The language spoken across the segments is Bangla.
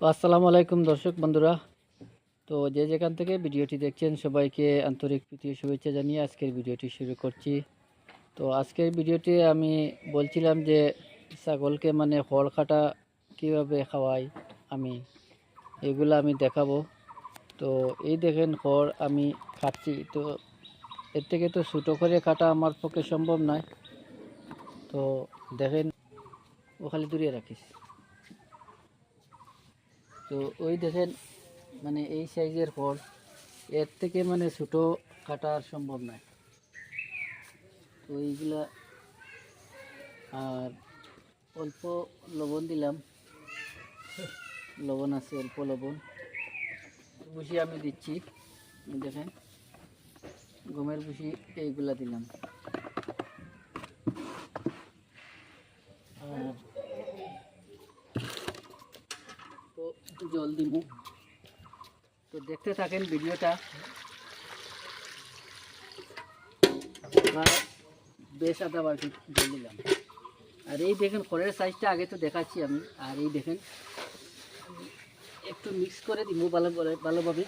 আসসালামু আলাইকুম দর্শক বন্ধুরা। তো যে যেখান থেকে ভিডিওটি দেখছেন, সবাইকে আন্তরিক প্রীতি শুভেচ্ছা জানিয়ে আজকের ভিডিওটি শুরু করছি। তো আজকের ভিডিওটি আমি বলছিলাম যে, ছাগলকে মানে খড় খাটা কীভাবে খাওয়াই আমি, এগুলো আমি দেখাবো। তো এই দেখেন খড় আমি খাচ্ছি। তো এর থেকে তো ছোটো করে কাটা আমার পক্ষে সম্ভব নয়। তো দেখেন, ও খালি দূরিয়ে রাখিস। তো ওই দেখেন মানে এই সাইজের ফল, এর থেকে মানে ছোটো কাটা আর সম্ভব নয়। তো এইগুলা আর অল্প লবণ দিলাম। লবণ আছে, অল্প লবণ। ভুসি আমি দিচ্ছি, দেখেন। গমের ভুসি এইগুলা দিলাম আর তো জল দিব। তো দেখতে থাকেন ভিডিওটা। বেশ আধা বালতি জল দিলাম। আর এই দেখেন খড়ের সাইজটা আগে তো দেখাচ্ছি আমি। আর এই দেখেন, একটু মিক্স করে দিব ভালো ভালোভাবে।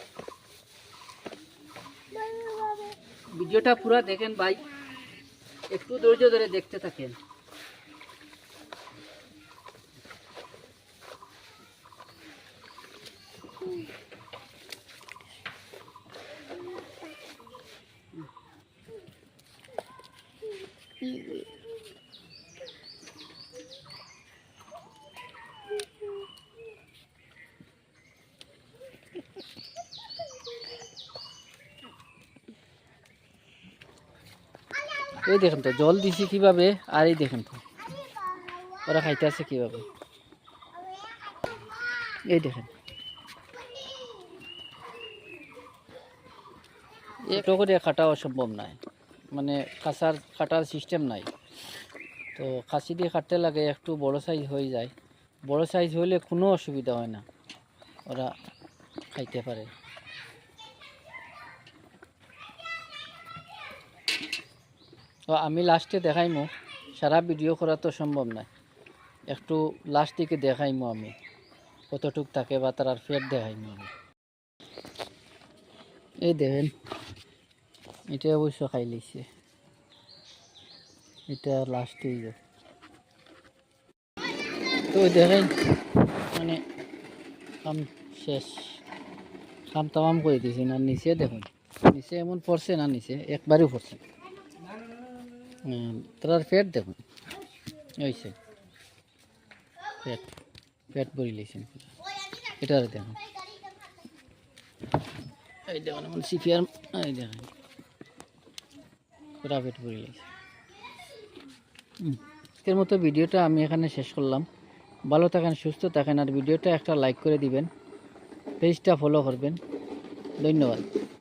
ভিডিওটা পুরা দেখেন ভাই, একটু ধৈর্য ধরে দেখতে থাকেন। এই দেখেন তো, জল দিছি কীভাবে আর এই দেখেন তো। ওরা খাইতে আছে কীভাবে? এই দেখেন। একটু করে খাটা অসম্ভব নয়। মানে খাসার খাটার সিস্টেম নাই। তো খাসি দিয়ে কাটতে লাগে একটু বড় সাইজ হয়ে যায়। বড় সাইজ হলে কোনো অসুবিধা হয় না। ওরা খাইতে পারে। তো আমি লাস্টে দেখাইমো। সারা ভিডিও করা তো সম্ভব নয় একটু লাস্ট দিকে দেখাইমো আমি। কতটুক থাকে বা তার ফেট দেখাইমো আমি। এই দেখেন। এটা অবশ্য খাই লিছে এটা লাস্টে তো ওই দেখেন মানে কাম শেষ। কাম তামাম করে দিয়েছি, না নিচে দেখুন। নিচে এমন পড়ছে, না নিচে, একবারই পড়ছে। তার পেট দেখুন। ওইছে পেট পেট ভরি লেছেন এটা দেখুন। এই দেখুন, এমন সিপিয়ার এই দেখুন। পুরা পেট গেছে আজকের মতো ভিডিওটা আমি এখানে শেষ করলাম। ভালো থাকেন সুস্থ থাকেন আর ভিডিওটা একটা লাইক করে দিবেন। পেজটা ফলো করবেন। ধন্যবাদ।